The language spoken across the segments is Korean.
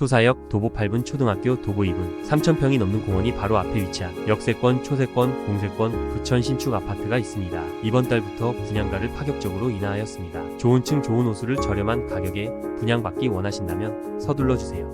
소사역 도보 8분 초등학교 도보 2분 3,000평이 넘는 공원이 바로 앞에 위치한 역세권, 초세권, 공세권, 부천 신축 아파트가 있습니다. 이번 달부터 분양가를 파격적으로 인하하였습니다. 좋은 층 좋은 호수를 저렴한 가격에 분양받기 원하신다면 서둘러 주세요.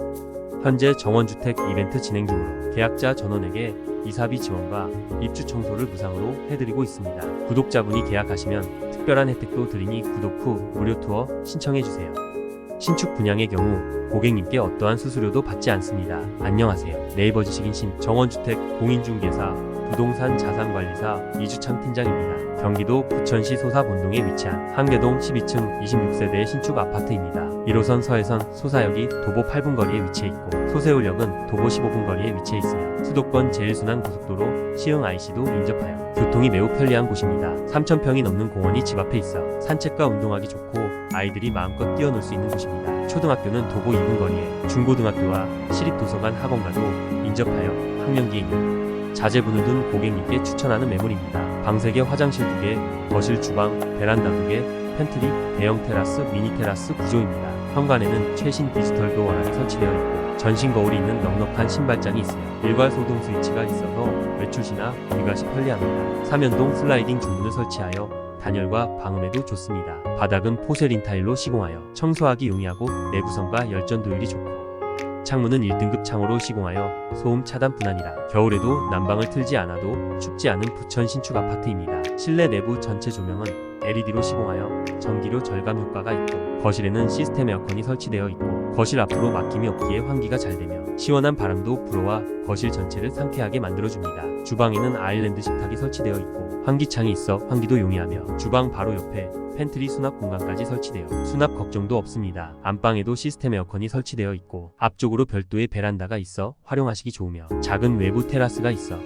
현재 정원주택 이벤트 진행 중으로 계약자 전원에게 이사비 지원과 입주 청소를 무상으로 해드리고 있습니다. 구독자분이 계약하시면 특별한 혜택도 드리니 구독 후 무료 투어 신청해주세요. 신축 분양의 경우 고객님께 어떠한 수수료도 받지 않습니다. 안녕하세요. 네이버 지식인 신 정원주택 공인중개사 부동산 자산관리사 이주창 팀장입니다. 경기도 부천시 소사본동에 위치한 한계동 12층 26세대의 신축 아파트입니다. 1호선 서해선 소사역이 도보 8분 거리에 위치해 있고 소세울역은 도보 15분 거리에 위치해 있으며 수도권 제일순환 고속도로 시흥 IC도 인접하여 교통이 매우 편리한 곳입니다. 3,000평이 넘는 공원이 집 앞에 있어 산책과 운동하기 좋고 아이들이 마음껏 뛰어놀 수 있는 곳입니다. 초등학교는 도보 2분 거리에 중고등학교와 시립도서관 학원과도 인접하여 학령기에 있는 자제분을 둔 고객님께 추천하는 매물입니다. 방 3개, 화장실 2개, 거실, 주방, 베란다 2개, 팬트리, 대형 테라스, 미니 테라스 구조입니다. 현관에는 최신 디지털 도어락이 설치되어 있고 전신 거울이 있는 넉넉한 신발장이 있으며 일괄 소등 스위치가 있어서 외출 시나 귀가 시 편리합니다. 삼연동 슬라이딩 중문을 설치하여 단열과 방음에도 좋습니다. 바닥은 포세린 타일로 시공하여 청소하기 용이하고 내구성과 열전 도율이 좋고 창문은 1등급 창호로 시공하여 소음 차단뿐 아니라 겨울에도 난방을 틀지 않아도 춥지 않은 부천 신축 아파트입니다. 실내 내부 전체 조명은 LED로 시공하여 전기료 절감 효과가 있고 거실에는 시스템 에어컨이 설치되어 있고 거실 앞으로 막힘이 없기에 환기가 잘 되며 시원한 바람도 불어와 거실 전체를 상쾌하게 만들어줍니다. 주방에는 아일랜드 식탁이 설치되어 있고 환기창이 있어 환기도 용이하며 주방 바로 옆에 팬트리 수납 공간까지 설치되어 수납 걱정도 없습니다. 안방에도 시스템 에어컨이 설치되어 있고 앞쪽으로 별도의 베란다가 있어 활용하시기 좋으며 작은 외부 테라스가 있어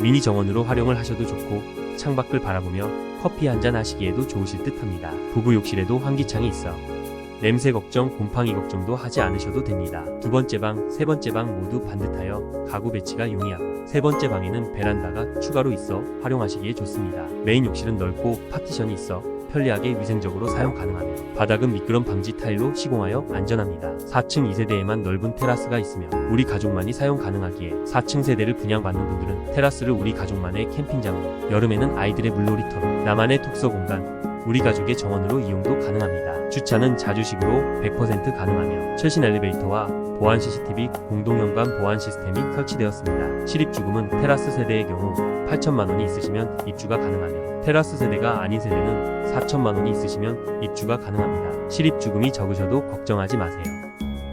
미니 정원으로 활용을 하셔도 좋고 창밖을 바라보며 커피 한 잔 하시기에도 좋으실 듯 합니다. 부부 욕실에도 환기창이 있어 냄새 걱정, 곰팡이 걱정도 하지 않으셔도 됩니다. 두 번째 방, 세 번째 방 모두 반듯하여 가구 배치가 용이하고 세 번째 방에는 베란다가 추가로 있어 활용하시기에 좋습니다. 메인 욕실은 넓고 파티션이 있어 편리하게 위생적으로 사용 가능하며 바닥은 미끄럼 방지 타일로 시공하여 안전합니다. 4층 2세대에만 넓은 테라스가 있으며 우리 가족만이 사용 가능하기에 4층 세대를 분양받는 분들은 테라스를 우리 가족만의 캠핑장으로 여름에는 아이들의 물놀이터로 나만의 독서 공간 우리 가족의 정원으로 이용도 가능합니다. 주차는 자주식으로 100% 가능하며 최신 엘리베이터와 보안 CCTV 공동 현관 보안 시스템이 설치되었습니다. 실입 주금은 테라스 세대의 경우 8천만 원이 있으시면 입주가 가능하며 테라스 세대가 아닌 세대는 4천만 원이 있으시면 입주가 가능합니다. 실입 주금이 적으셔도 걱정하지 마세요.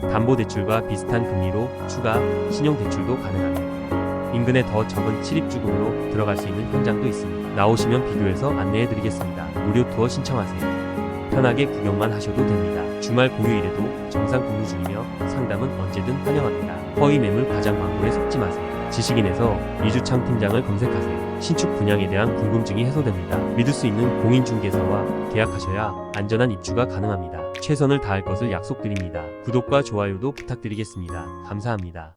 담보대출과 비슷한 금리로 추가 신용대출도 가능하며 인근에 더 적은 실입주금으로 들어갈 수 있는 현장도 있습니다. 나오시면 비교해서 안내해드리겠습니다. 무료 투어 신청하세요. 편하게 구경만 하셔도 됩니다. 주말 공휴일에도 정상 근무 중이며 상담은 언제든 환영합니다. 허위 매물 과장 광고에 속지 마세요. 지식인에서 이주창 팀장을 검색하세요. 신축 분양에 대한 궁금증이 해소됩니다. 믿을 수 있는 공인중개사와 계약하셔야 안전한 입주가 가능합니다. 최선을 다할 것을 약속드립니다. 구독과 좋아요도 부탁드리겠습니다. 감사합니다.